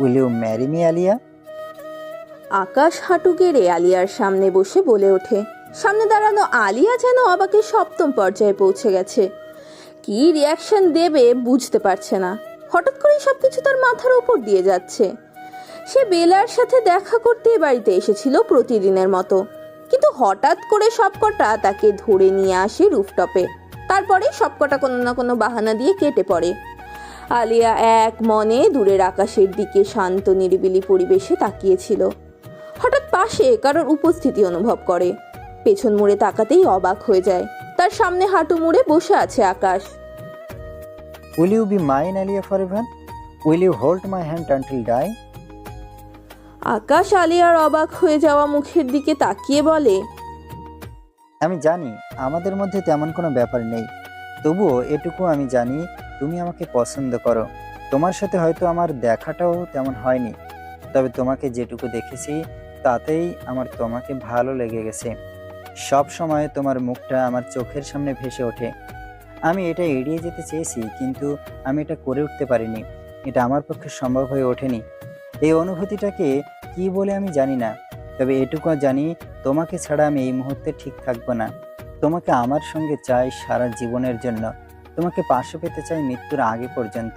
Will you marry me Alia Akash হাঁটু গেড়ে আলিয়ার সামনে বসে বলে ওঠে, সামনে দাঁড়ানো আলিয়া যেন অবাকের সপ্তম পর্যায়ে পৌঁছে গেছে। কি রিয়াকশন দেবে বুঝতে পারছে না। হঠাৎ করেই সবকিছু তার মাথার উপর দিয়ে যাচ্ছে। সে বেলার সাথে দেখা করতে বাড়িতে এসেছিল প্রতিদিনের মতো। কিন্তু হঠাৎ করে সবকটা তাকে ধরে নিয়ে আসে রুফটপে। তারপরে সবকটা কোনো না কোনো বাহানা দিয়ে কেটে পড়ে। আলিয়া এক মনে দূরের আকাশের দিকে শান্ত নিরিবিলি পরিবেশে তাকিয়েছিল। হঠাৎ পাশে কারোর উপস্থিতি অনুভব করে। পেছন মুড়ে তাকাতেই অবাক হয়ে যায়। তার সামনে হাঁটু মুড়ে বসে আছে Akash. Will you be mine Alia forever will you hold my hand until die Akash আলিয়ার অবাক হয়ে যাওয়া মুখের দিকে তাকিয়ে বলে আমি জানি আমাদের মধ্যে তেমন কোনো ব্যাপার নেই। তবুও এটুকু আমি জানি, তুমি আমাকে পছন্দ করো। তোমার সাথে হয়তো আমার দেখাটাও তেমন হয়নি। তবে তোমাকে যেটুকু দেখেছি, তাতেই আমার তোমাকে ভালো লেগে গেছে। সব সময় তোমার মুখটা আমার চোখের সামনে ভেসে ওঠে। আমি এটা এড়িয়ে যেতে চেয়েছি, কিন্তু আমি এটা করে উঠতে পারিনি। এটা আমার পক্ষে সম্ভব হয়ে ওঠেনি। এই অনুভূতিটাকে কি বলে আমি জানি না। তবে এটুকু জানি, তোমাকে ছাড়া আমি এই মুহূর্তে ঠিক থাকব না। তোমাকে আমার সঙ্গে চাই সারা জীবনের জন্য। তোমাকে পাশে পেতে চাই মৃত্যুর আগে পর্যন্ত।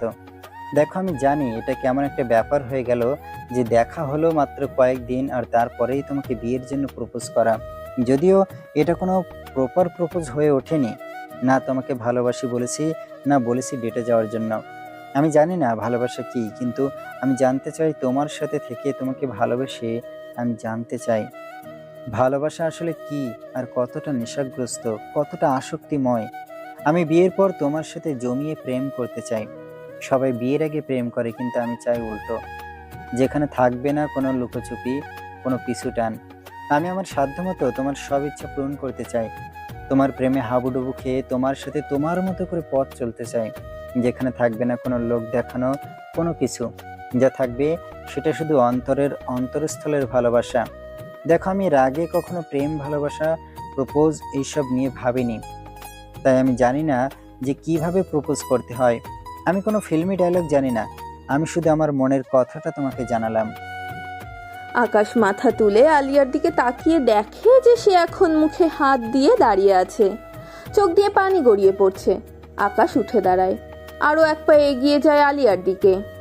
দেখো, আমি জানি এটা কেমন একটা ব্যাপার হয়ে গেল যে দেখা হলো মাত্র কয়েকদিন আর তারপরেই তোমাকে বিয়ের জন্য প্রপোজ করা। যদিও এটা কোনো প্রপার প্রপোজ হয়ে ওঠেনি। না, তোমাকে ভালোবাসি বলেছি, না বলেছি ডেটে যাওয়ার জন্য। আমি জানি না ভালোবাসা কি, কিন্তু আমি জানতে চাই তোমার সাথে থেকে তোমাকে ভালোবেসে আমি জানতে চাই। ভালোবাসা আসলে কি আর কতটা নেশাগ্রস্ত, কতটা আসক্তিময়? আমি বিয়ের পর তোমার সাথে জমিয়ে প্রেম করতে চাই। সবাই বিয়ের আগে প্রেম করে, কিন্তু আমি চাই উল্টো। যেখানে থাকবে না কোনো লুকোচুপি, কোনো পিছু টান আমি আমার সাধ্যমতো তোমার সব ইচ্ছা পূরণ করতে চাই। তোমার প্রেমে হাবুডুবু খেয়ে তোমার সাথে তোমার মতো করে পথ চলতে চাই। যেখানে থাকবে না কোনো লোক দেখানো, কোনো কিছু। যা থাকবে সেটা শুধু অন্তরের অন্তরস্থলের ভালোবাসা। দেখো, আমি রাগে কখনো প্রেম, ভালোবাসা প্রপোজ এইসব নিয়ে ভাবিনি। তাই আমি জানি না যে কীভাবে প্রপোজ করতে হয়। আমি কোনো ফিল্মি ডায়লগ জানি না। আমি শুধু আমার মনের কথাটা তোমাকে জানালাম। আকাশ মাথা তুলে আলিয়ার দিকে তাকিয়ে দেখে যে সে এখন মুখে হাত দিয়ে দাঁড়িয়ে আছে। চোখ দিয়ে পানি গড়িয়ে পড়ছে। আকাশ উঠে দাঁড়ায়। আরও এক পা এগিয়ে যায় আলিয়ার দিকে।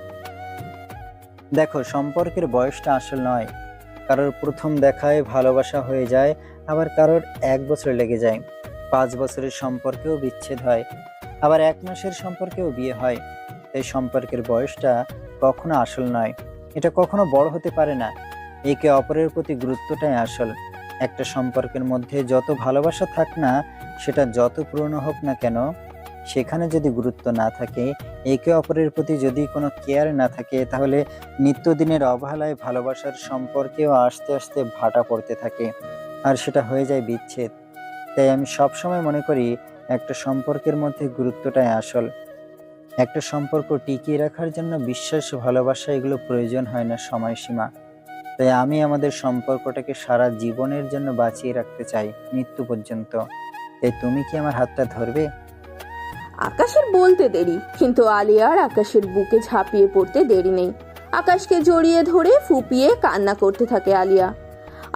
দেখো, সম্পর্কের বয়সটা আসল নয়। কারোর প্রথম দেখায় ভালোবাসা হয়ে যায়, আবার কারোর এক বছর লেগে যায়। পাঁচ বছরের সম্পর্কেও বিচ্ছেদ হয়, আবার এক মাসের সম্পর্কেও বিয়ে হয়। এই সম্পর্কের বয়সটা কখনো আসল নয়। এটা কখনো বড় হতে পারে না। একে অপরের প্রতি গুরুত্বটাই আসল। একটা সম্পর্কের মধ্যে যত ভালোবাসা থাক না, সেটা যত পুরনো হোক না কেন সেখানে যদি গুরুত্ব না থাকে, একে অপরের প্রতি যদি কোনো কেয়ার না থাকে, তাহলে নিত্যদিনের অবহেলায় ভালোবাসার সম্পর্কেও আস্তে আস্তে ভাটা পড়তে থাকে আর সেটা হয়ে যায় বিচ্ছেদ। তাই আমি সবসময় মনে করি একটা সম্পর্কের মধ্যে গুরুত্বটাই আসল। একটা সম্পর্ক টিকিয়ে রাখার জন্য বিশ্বাস, ভালোবাসা এগুলো প্রয়োজন হয় না সময়সীমা। তাই আমি আমাদের সম্পর্কটাকে সারা জীবনের জন্য বাঁচিয়ে রাখতে চাই মৃত্যু পর্যন্ত। তাই তুমি কি আমার হাতটা ধরবে? আকাশের বলতে দেরি, কিন্তু আলিয়ার আকাশের বুকে ঝাঁপিয়ে পড়তে দেরি নেই। আকাশকে জড়িয়ে ধরে ফুপিয়ে কান্না করতে থাকে আলিয়া।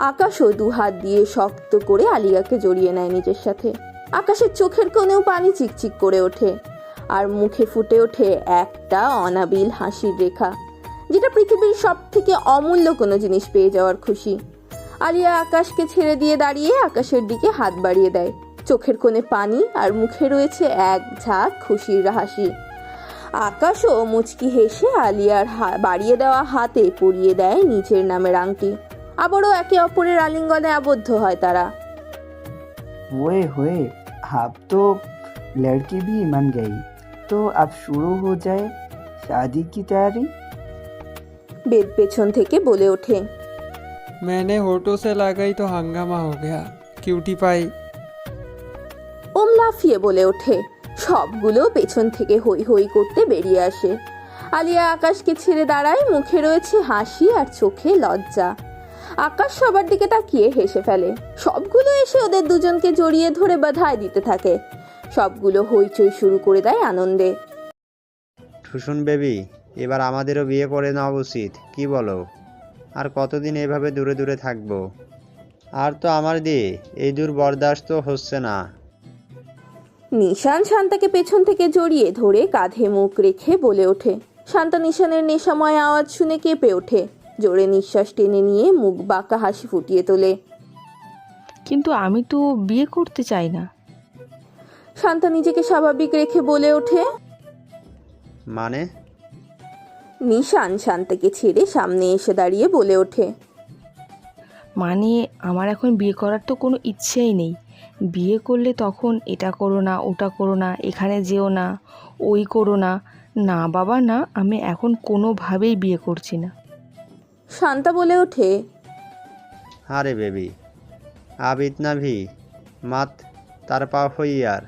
আকাশও দু হাত দিয়ে শক্ত করে আলিয়াকে জড়িয়ে নেয় নিজের সাথে। আকাশের চোখের কোণেও পানি চিকচিক করে ওঠে, আর মুখে ফুটে ওঠে একটা অনাবিল হাসির রেখা, যেটা পৃথিবীর সব থেকে অমূল্য কোনো জিনিস পেয়ে যাওয়ার খুশি। আলিয়া আকাশকে ছেড়ে দিয়ে দাঁড়িয়ে আকাশের দিকে হাত বাড়িয়ে দেয়। চোখের কোণে পানি আর মুখে রয়েছে এক ঝাঁক খুশির হাসি আকাশও মুচকি হেসে আলিয়ার হা- বাড়িয়ে দেওয়া হাতে পরিয়ে দেয় নিজের নামের আংটি আবারও একে অপরের আলিঙ্গনে আবদ্ধ হয় তারা ओए होए आप तो लड़की भी मान गई तो अब शुरू हो जाए शादी की तैयारी বেদ পেছন থেকে বলে ওঠে मैंने होठों से लगाई तो हंगामा हो गया क्यूटी पाई ওম লাফিয়ে বলে ওঠে। সবগুলো পেছন থেকে হই হই করতে বেরিয়ে আসে। আলিয়া আকাশকে ছেড়ে দাঁড়ায়, মুখে রয়েছে হাসি আর চোখে লজ্জা। আকাশ সবার দিকে তাকিয়ে হেসে ফেলে। সবগুলো এসে ওদের দুজনকে জড়িয়ে ধরে বাধায় দিতে থাকে। সবগুলো হইচই শুরু করে দেয় আনন্দে। ঠুসুন বেবি, এবার আমাদেরও বিয়ে করে নেওয়া উচিত, কি বলো? আর কতদিন এভাবে দূরে দূরে থাকব? আর তো আমার দিয়ে, এই দূর বরদাস্ত হচ্ছে না। নিশান শান্তাকে পেছন থেকে জড়িয়ে ধরে কাঁধে মুখ রেখে বলে ওঠে শান্তা নিশানের নেশাময় আওয়াজ শুনে কেঁপে ওঠে। জোরে নিঃশ্বাস টেনে নিয়ে মুখ বাঁকা হাসি ফুটিয়ে তোলে। কিন্তু আমি তো বিয়ে করতে চাই না। শান্তা নিজেকে স্বাভাবিক রেখে বলে ওঠে মানে? নিশান শান্তাকে ছেড়ে সামনে এসে দাঁড়িয়ে বলে ওঠে মানে আমার এখন বিয়ে করার তো কোনো ইচ্ছেই নেই। বিয়ে করলে তখন এটা করো না ওটা করো না এখানে যেও না ওই করো না। না বাবা না আমি এখন কোনোভাবেই বিয়ে করছি না। শান্তা বলে ওঠে আরে বেবি আব ইতনা ভি মাত তার পা হই আর।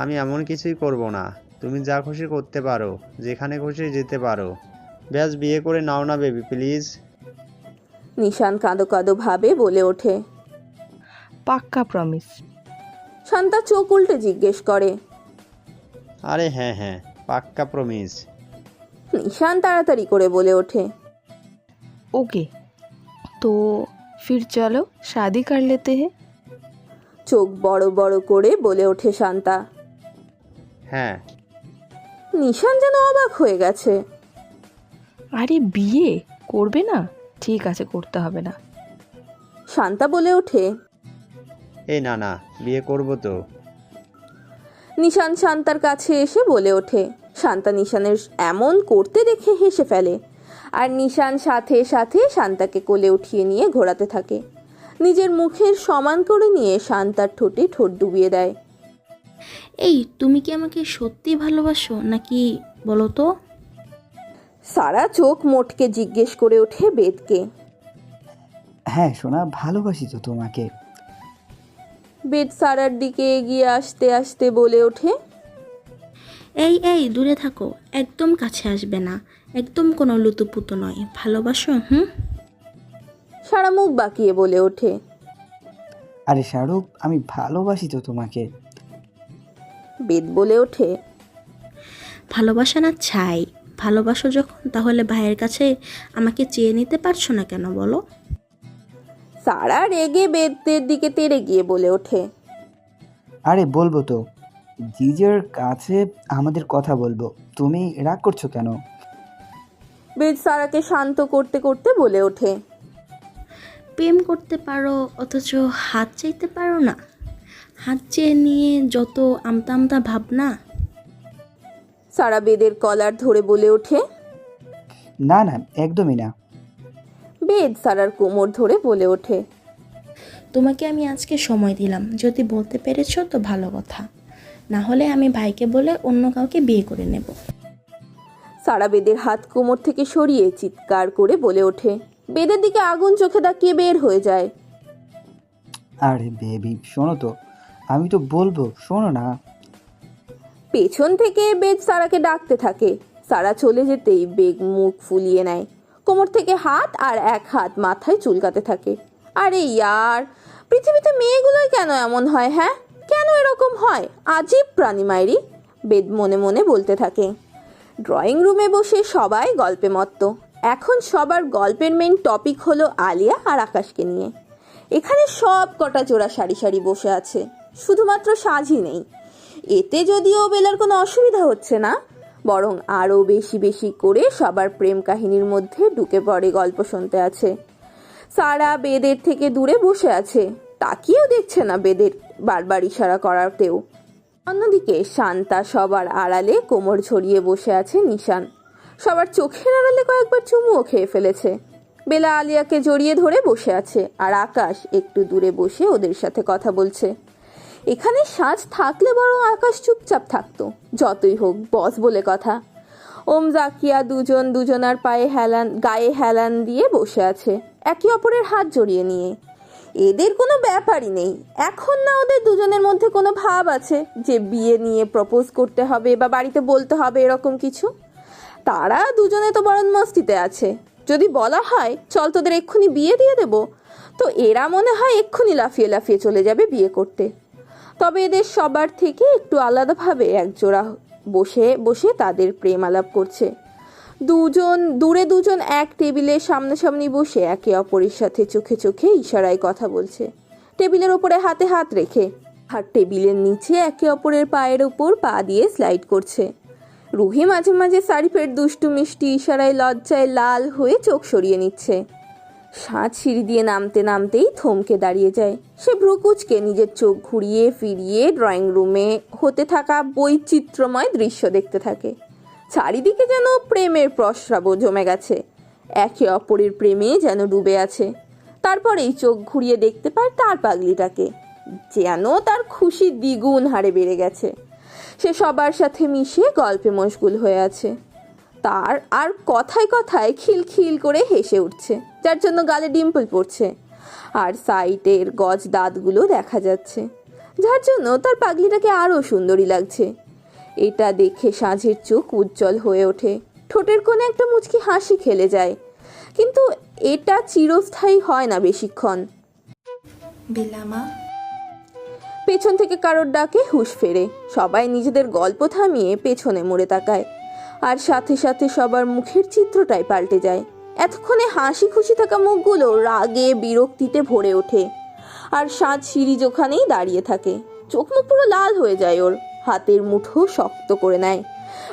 আমি এমন কিছুই করব না তুমি যা খুশি করতে পারো যেখানে খুশি যেতে পারো। ব্যাস বিয়ে করে নাও না বেবি প্লিজ। নিশান কাঁদো কাঁদো ভাবে বলে ওঠে। পাক্কা প্রমিস শান্তা চোখ উল্টে জিজ্ঞেস করে। আরে হ্যাঁ হ্যাঁ পাক্কা প্রমিস নিশান তাড়াতাড়ি করে বলে ওঠে। ওকে তো ফির চলো শাদি কার লেতে হে? চোখ বড় বড় করে বলে ওঠে শান্তা। হ্যাঁ। নিশান যেন অবাক হয়ে গেছে। আরে বিয়ে করবে না? ঠিক আছে করতে হবে না। শান্তা বলে ওঠে এই না না বিয়ে করব তো। নিশান শান্তার কাছে এসে বলে ওঠে শান্তা নিশানের এমন করতে দেখে হেসে ফেলে। আর নিশান সাথে সাথে শান্তাকে কোলে উঠিয়ে নিয়ে ঘোরাতে থাকে। নিজের মুখের সমান করে নিয়ে শান্তার ঠোঁটে ঠোঁট ডুবিয়ে দেয়। এই তুমি কি আমাকে সত্যি ভালোবাসো নাকি বলো তো? সারা চোখ মোটকে জিজ্ঞেস করে ওঠে বেদকে। হ্যাঁ সোনা ভালোবাসি তো তোমাকে। বেদ সারার দিকে এগিয়ে আসতে আসতে বলে ওঠে এই এই দূরে থাকো একদম কাছে আসবে না। একদম কোনো লুতুপুতু নয়। ভালোবাসো হুম? সারা মুখ বাঁকিয়ে বলে ওঠে আরে শাহরুখ আমি ভালোবাসি তো তোমাকে। বেদ বলে ওঠে ভালোবাসা না চাই ভালোবাসো যখন তাহলে ভাইয়ের কাছে আমাকে চেয়ে নিতে পারছ না কেন বলো? সারা রেগে বেদের দিকে তেড়ে গিয়ে বলে ওঠে। আরে বলব তো জিজের কাছে আমাদের কথা বলব। তুমি রাগ করছ কেন? বেদ সারাকে শান্ত করতে করতে বলে ওঠে। প্রেম করতে পারো অথচ হাত চাইতে পারো না। হাত চেয়ে নিয়ে যত আমতা আমতা ভাবনা। সারা বেদের কলার ধরে বলে ওঠে। না না একদমই না। বেদ সারার কোমর ধরে বলে ওঠে। তোমাকে আমি আজকে সময় দিলাম। যদি বলতে পেরেছ তো ভালো কথা। না হলে আমি ভাইকে বলে অন্য কাউকে বিয়ে করে নেব। সারা বেদের হাত কোমর থেকে সরিয়ে চিৎকার করে বলে ওঠে। বেদের দিকে আগুন চোখে তাকিয়ে বের হয়ে যায়। আরে বেবি শোনো তো আমি তো বলব শোনো না। পেছন থেকে বেদ সারাকে ডাকতে থাকে। সারা চলে যেতেই বেগ মুখ ফুলিয়ে নেয়। কোমর থেকে হাত আর এক হাত মাথায় চুলকাতে থাকে। আরে ইয়ার, পৃথিবীতে মেয়েগুলোই কেন এমন হয় হ্যাঁ? কেন এরকম হয়? আজীব প্রাণী মায়েরি বেদ মনে মনে বলতে থাকে। ড্রয়িং রুমে বসে সবাই গল্পে মত্ত। এখন সবার গল্পের মেন টপিক হলো আলিয়া আর আকাশকে নিয়ে। এখানে সব কটা জোড়া সারি সারি বসে আছে। শুধুমাত্র সাজই নেই। এতে যদিও বেলার কোনো অসুবিধা হচ্ছে না বরং আরও বেশি বেশি করে সবার প্রেম কাহিনীর মধ্যে ঢুকে পড়ে গল্প শুনতে আছে। সারা বেদের থেকে দূরে বসে আছে। তাকিয়েও দেখছে না বেদের বারবার ইশারা করাতেও। অন্যদিকে শান্তা সবার আড়ালে কোমর ছড়িয়ে বসে আছে নিশান। সবার চোখের আড়ালে কয়েকবার চুমুও খেয়ে ফেলেছে। বেলা আলিয়াকে জড়িয়ে ধরে বসে আছে আর আকাশ একটু দূরে বসে ওদের সাথে কথা বলছে। এখানে সাজ থাকলে বরং আকাশ চুপচাপ থাকতো, যতই হোক বস বলে কথা। ওম জাকিয়া দুজন দুজনার পায়ে হেলান, গায়ে হেলান দিয়ে বসে আছে, একে অপরের হাত জড়িয়ে নিয়ে। এদের কোনো ব্যাপারই নেই। এখন না ওদের দুজনের মধ্যে কোনো ভাব আছে যে বিয়ে নিয়ে প্রপোজ করতে হবে বা বাড়িতে বলতে হবে এরকম কিছু? তারা দুজনে তো বরণ মস্তিতে আছে। যদি বলা হয়, চল তোদের এক্ষুনি বিয়ে দিয়ে দেব, তো এরা মনে হয় এক্ষুনি লাফিয়ে লাফিয়ে চলে যাবে বিয়ে করতে। তবে এদের সবার থেকে একটু আলাদাভাবে একজোড়া বসে বসে তাদের প্রেম আলাপ করছে। দুজন, দূরে দুজন এক টেবিলে সামনাসামনি বসে একে অপরের সাথে চোখে চোখে ইশারায় কথা বলছে। টেবিলের ওপরে হাতে হাত রেখে আর টেবিলের নিচে একে অপরের পায়ের ওপর পা দিয়ে স্লাইড করছে। রুহি মাঝে মাঝে সারিফের দুষ্টু মিষ্টি ইশারায় লজ্জায় লাল হয়ে চোখ সরিয়ে নিচ্ছে। সাজ সিঁড়ি দিয়ে নামতে নামতেই থমকে দাঁড়িয়ে যায়। সে ভ্রুকুচকে নিজের চোখ ঘুরিয়ে ফিরিয়ে ড্রয়িং রুমে হতে থাকা বৈচিত্র্যময় দৃশ্য দেখতে থাকে। চারিদিকে যেন প্রেমের প্রস্রাব জমে গেছে। একে অপরের প্রেমে যেন ডুবে আছে। তারপরেই চোখ ঘুরিয়ে দেখতে পায় তার পাগলিটাকে যেন তার খুশি দ্বিগুণ হারে বেড়ে গেছে। সে সবার সাথে মিশে গল্পে মশগুল হয়ে আছে। তার আর কথায় কথায় খিলখিল করে হেসে উঠছে যার জন্য গালে ডিম্পল পড়ছে। আর সাইটের গজ দাঁতগুলো দেখা যাচ্ছে যার জন্য তার পাগলিটাকে আরও সুন্দরী লাগছে। এটা দেখে সাঁঝের চোখ উজ্জ্বল হয়ে ওঠে। ঠোঁটের কোণে একটা মুচকি হাসি খেলে যায়। কিন্তু এটা চিরস্থায়ী হয় না বেশিক্ষণ। বিলামা। পেছন থেকে কারোর ডাকে হুঁশ ফেরে। সবাই নিজেদের গল্প থামিয়ে পেছনে মুড়ে তাকায়। আর সাথে সাথে সবার মুখের চিত্রটাই পাল্টে যায়। এতক্ষণে হাসি খুশি থাকা মুখগুলো রাগে বিরক্তিতে ভরে ওঠে। আর সাজ সিঁড়িজ ওখানেই দাঁড়িয়ে থাকে চোখ মুখ পুরো লাল হয়ে যায় ওর। হাতের মুঠো শক্ত করে নেয়।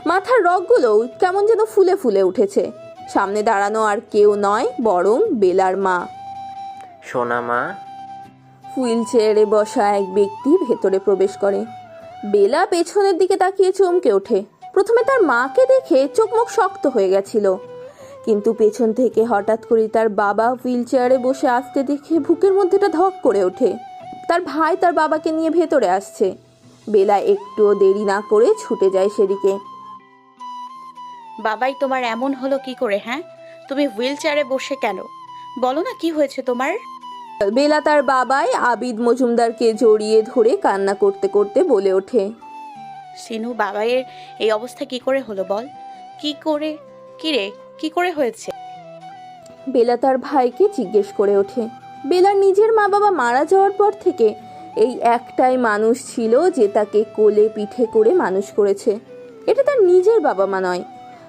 মাথার রগগুলো কেমন যেন ফুলে ফুলে উঠেছে। সামনে দাঁড়ানো আর কেউ নয় বরং বেলার মা। সোনা মা। হুইল চেয়ারে বসা এক ব্যক্তি ভেতরে প্রবেশ করে। বেলা পেছনের দিকে তাকিয়ে চমকে ওঠে। প্রথমে তার মাকে দেখে চোখ মুখ শক্ত হয়ে গেছিল। কিন্তু পেছন থেকে হঠাৎ করে তার বাবা হুইল চেয়ারে বসে আসতে দেখে বুকের মধ্যেটা ধক করে ওঠে। তার ভাই তার বাবাকে নিয়ে ভেতরে আসছে। বেলা একটুও দেরি না করে ছুটে যায় সেদিকে। বাবাই তোমার এমন হলো কি করে হ্যাঁ? তুমি হুইল চেয়ারে বসে কেন? বলো না কি হয়েছে তোমার? বেলা তার বাবাই আবিদ মজুমদারকে জড়িয়ে ধরে কান্না করতে করতে বলে ওঠে। সিনু বাবাইয়ের এই অবস্থা কি করে হলো বল? কি করে, কি রে, কি করে হয়েছে? বেলা তার ভাইকে জিজ্ঞেস করে ওঠে। বেলা নিজের মা বাবা মারা যাওয়ার পর থেকে এই একটাই মানুষ ছিল যে তাকে কোলে পিঠে করে মানুষ করেছে। এটা তার নিজের বাবা মা নয়,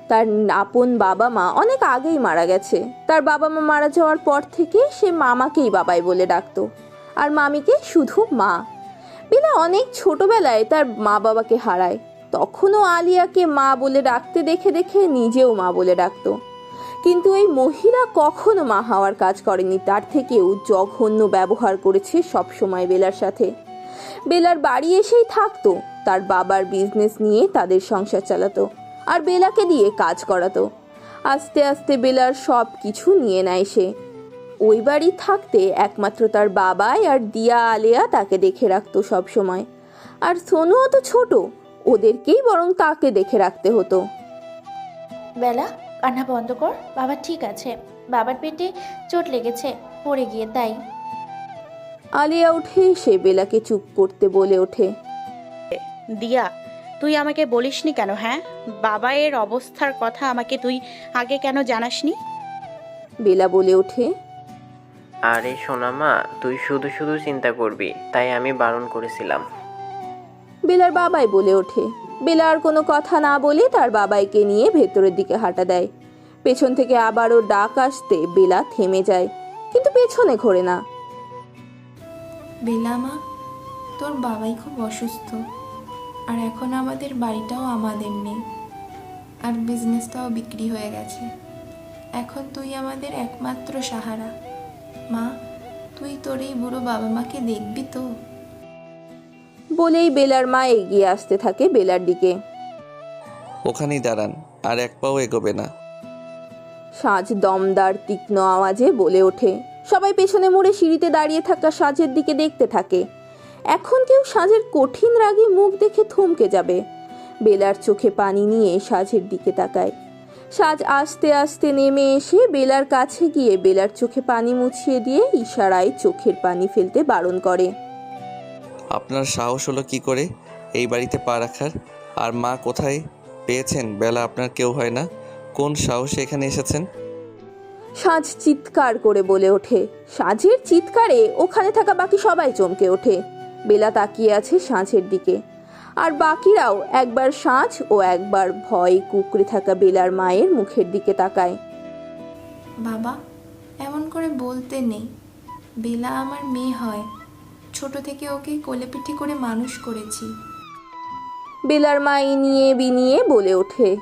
তার আপন বাবা মা অনেক আগেই মারা গেছে। তার বাবা মা মারা যাওয়ার পর থেকে সে মামাকেই বাবাই বলে ডাকতো। আর মামিকে শুধু মা। বেলা অনেক ছোটবেলায় তার মা বাবাকে হারায়। তখনও আলিয়াকে মা বলে ডাকতে দেখে দেখে নিজেও মা বলে ডাকতো। কিন্তু এই মহিলা কখনো মা হওয়ার কাজ করেনি, তার থেকেও জঘন্য ব্যবহার করেছে সব সময় বেলার সাথে। বেলার বাড়ি এসেই থাকতো, তার বাবার বিজনেস নিয়ে তাদের সংসার চালাতো আর বেলাকে দিয়ে কাজ করাতো। আস্তে আস্তে বেলার সব কিছু নিয়ে নেয় সে। ওই বাড়ি থাকতে একমাত্র তার বাবাই আর দিয়া আলেয়া তাকে দেখে রাখতো সব সময় আর সোনুও তো ছোট ওদেরকেই বরং তাকে দেখে রাখতে হতো। বেলা কান্না বন্ধ কর বাবা ঠিক আছে। বাবার পেটে চোট লেগেছে পড়ে গিয়ে তাই। আলিয়া উঠে সে বেলাকে চুপ করতে বলে ওঠে। দিয়া তুই আমাকে বলিসনি কেন হ্যাঁ? বাবাইয়ের অবস্থার কথা আমাকে তুই আগে কেন জানাসনি? বেলা বলে ওঠে আরে সোনা মা তুই শুধু শুধু চিন্তা করবি তাই আমি বারণ করেছিলাম। বেলার বাবাই বলে ওঠে। বেলা আর কোনো কথা না বলে তার বাবাইকে নিয়ে ভেতরের দিকে হাঁটা দেয়। পেছন থেকে আবারও ডাক আসতে বেলা থেমে যায় কিন্তু পেছনে ঘোরে না। বেলা মা তোর বাবাই খুব অসুস্থ আর এখন আমাদের বাড়িটাও আমাদের নেই আর বিজনেসটাও বিক্রি হয়ে গেছে। এখন তুই আমাদের একমাত্র সাহারা। মা তুই তোর এই বুড়ো বাবা মাকে দেখবি তো। বলেই বেলার মা এগিয়ে আসতে থাকে বেলার দিকে। ওখানেই দাঁড়ান আর এক পাও এগোবে না। সাজ দমদার তীক্ষ্ণ আওয়াজে বলে ওঠে। সবাই পেছনে মুড়ে সিঁড়িতে দাঁড়িয়ে থাকা সাজের দিকে দেখতে থাকে। এখন কেউ সাজের কঠিন রাগে মুখ দেখে থমকে যাবে। বেলার চোখে পানি নিয়ে সাজের দিকে তাকায়। সাজ আস্তে আস্তে নেমে এসে বেলার কাছে গিয়ে বেলার চোখে পানি মুছিয়ে দিয়ে ইশারায় চোখের পানি ফেলতে বারণ করে। আপনার সাহস হলো কি করে এই বাড়িতে পা রাখার? আর মা কোথায় পেয়েছেন? বেলা আপনার কেউ হয় না। কোন সাহসে এখানে এসেছেন? সাজ চিৎকার করে বলে ওঠে। সাজের চিৎকারে ওখানে থাকা বাকি সবাই চমকে ওঠে। বেলা তাকিয়ে আছে সাঁঝের দিকে। আর বাকিরাও একবার সাঁচ ও একবার ভয় কুকড়ে থাকা বেলার মায়ের মুখের দিকে তাকায়। বাবা এমন করে বলতে নেই। বেলা আমার মেয়ে হয়। ছোট থেকে ওকে কোলেপিঠে করে মানুষ করেছি। বেলার মা নিয়ে বিনিয়ে বলে ওঠে।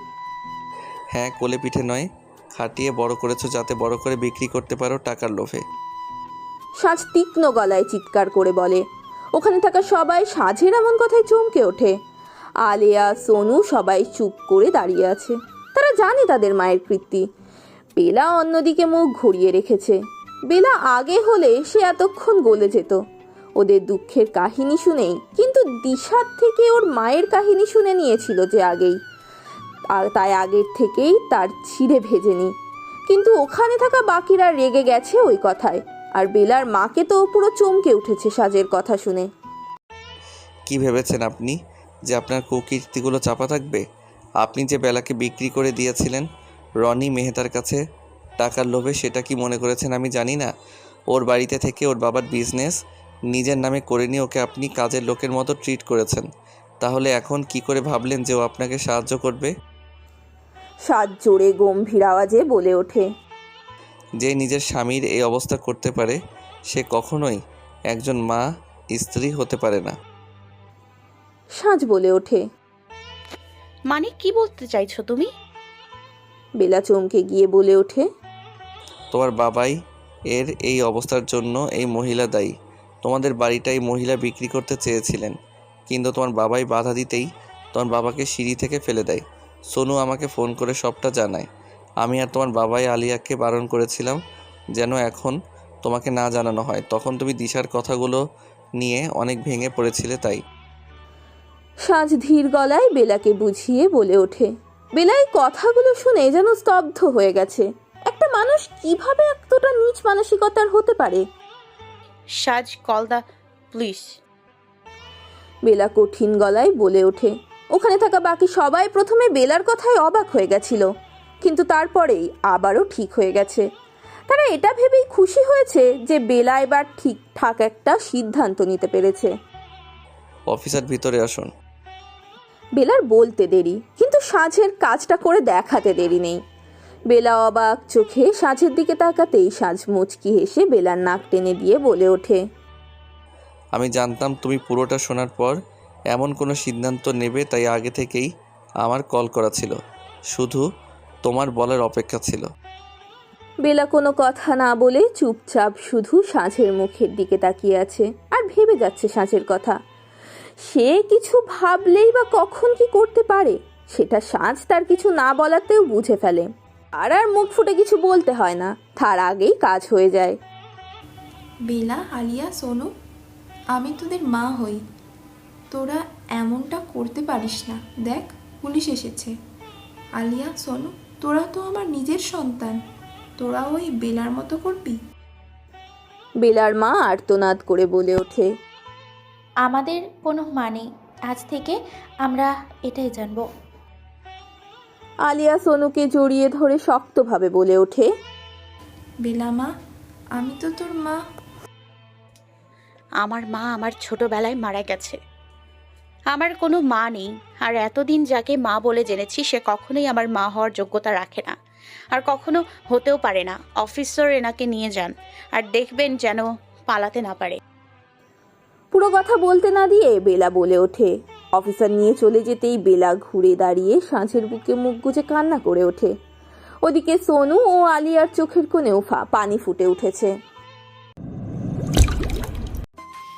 হ্যাঁ কোলে পিঠে নয়। খাটিয়ে বড় করেছ যাতে বড় করে বিক্রি করতে পারো টাকার লোভে। সাজ তীক্ষ্ণ গলায় চিৎকার করে বলে ওখানে থাকা সবাই সাজের এমন কথায় চমকে ওঠে। আলেয়া, সোনু সবাই চুপ করে দাঁড়িয়ে আছে। তারা জানে তাদের মায়ের কৃত্তি বেলা অন্যদিকে মুখ ঘুরিয়ে রেখেছে। বেলা আগে হলে সে এতক্ষণ গলে যেত। ওদের দুঃখের কাহিনী শুনেই, কিন্তু দিশার থেকে ওর মায়ের কাহিনী শুনে নিয়েছিল যে আগেই। আর তাই আগের থেকেই তার ছিঁড়ে ভেজেনি। কিন্তু ওখানে থাকা বাকিরা রেগে গেছে ওই কথায়। আর বেলার মাকে তো পুরো চমকে উঠেছে সাজের কথা শুনে। কি ভেবেছেন আপনি যে আপনার কুকীর্তিগুলো চাপা থাকবে? আপনি যে বেলাকে বিক্রি করে দিয়েছিলেন রনি মেহতার কাছে টাকার লোভে সেটা কি মনে করেছেন আমি জানি না। ওর বাড়িতে থেকে ওর বাবার বিজনেস নিজের নামে করে নিয়ে ওকে আপনি কাজের লোকের মতো ট্রিট করেছেন। তাহলে এখন কি করে ভাবলেন যে ও আপনাকে সাহায্য করবে? সাজ জোরে গম্ভীর আওয়াজে বলে ওঠে। যে নিজের স্বামীর এই অবস্থা করতে পারে সে কখনোই একজন মা স্ত্রী হতে পারে না। সাজ বলে ওঠে। মানে কি বলতে চাইছো তুমি? বেলা চমকে গিয়ে বলে ওঠে তোমার বাবাই এর এই অবস্থার জন্য এই মহিলা দায়ী। তোমাদের বাড়িটা এই মহিলা বিক্রি করতে চেয়েছিলেন কিন্তু তোমার বাবাই বাধা দিতেই তোমার বাবাকে সিঁড়ি থেকে ফেলে দেয়। সোনু আমাকে ফোন করে সবটা জানায়। আমি আর তোমার বাবাই আলিয়াকে বারণ করেছিলাম যেন এখন তোমাকে না জানানো হয়। তখন তুমি দিশার কথাগুলো নিয়ে অনেক ভেঙে পড়েছিলে তাই। সাজ ধীর গলায় বেলাকে বুঝিয়ে বলে ওঠে। বেলাই কথাগুলো শুনে যেন স্তব্ধ হয়ে গেছে। একটা মানুষ কীভাবে এতটা নিচ মানসিকতার হতে পারে? সাজ কল দা পুলিশ বেলা কঠিন গলায় বলে ওঠে। ওখানে থাকা বাকি সবাই প্রথমে বেলার কথায় অবাক হয়ে গেছিল। কিন্তু তারপরেই আবারও ঠিক হয়ে গেছে। তারা এটা ভেবেই খুশি হয়েছে যে বেলা এবার ঠিকঠাক একটা সিদ্ধান্ত নিতে পেরেছে। অফিসার ভিতরে আসুন। বেলার বলতে দেরি কিন্তু সাঁঝের কাজটা করে দেখাতে দেরি নেই। বেলা অবাক চোখে সাঁঝের দিকে তাকাতেই সাঁঝ মুচকি হেসে বেলার নাক টেনে দিয়ে বলে ওঠে আমি জানতাম তুমি পুরোটা শোনার পর এমন কোনো সিদ্ধান্ত নেবে তাই আগে থেকেই আমার কল করা ছিল। শুধু তোমার বলার অপেক্ষা ছিল। বেলা কোনো কথা না বলে চুপচাপ শুধু সাঁঝের মুখের দিকে তাকিয়ে আছে আর ভেবে যাচ্ছে সাঁঝের কথা। সে কিছু ভাবলেই বা কখন কি করতে পারে সেটা সাঁঝ তার কিছু না বলাতেও বুঝে ফেলে। আর আর মুখ ফুটে কিছু বলতে হয় না তার আগেই কাজ হয়ে যায়। বেলা আলিয়া সোনু আমি তোদের মা হই। তোরা এমনটা করতে পারিস না। দেখ পুলিশ এসেছে। আলিয়া সোনু তোরা তো আমার নিজের সন্তান। তোরা ওই বেলার মতো করবি? বেলার মা আর্তনাদ করে বলে ওঠে। আমাদের কোনো মানে আজ থেকে আমরা এটাই জানব। আলিয়া সোনুকে জড়িয়ে ধরে শক্তভাবে বলে ওঠে বেলা মা আমি তো তোর মা। আমার মা আমার ছোটবেলায় মারা গেছে। আমার কোনো মা নেই, আর এতদিন যাকে মা বলে জেনেছি, সে কখনোই আমার মা হওয়ার যোগ্যতা রাখে না। আর কখনো হতেও পারে না, অফিসার এনাকে নিয়ে যান, আর দেখবেন যেন পালাতে না পারে। পুরো কথা বলতে না দিয়ে বেলা বলে ওঠে। অফিসার নিয়ে চলে যেতেই বেলা ঘুরে দাঁড়িয়ে সাঁঝের বুকে মুখ গুজে কান্না করে ওঠে। ওদিকে সোনু ও আলিয়ার চোখের কোণেও পানি ফুটে উঠেছে।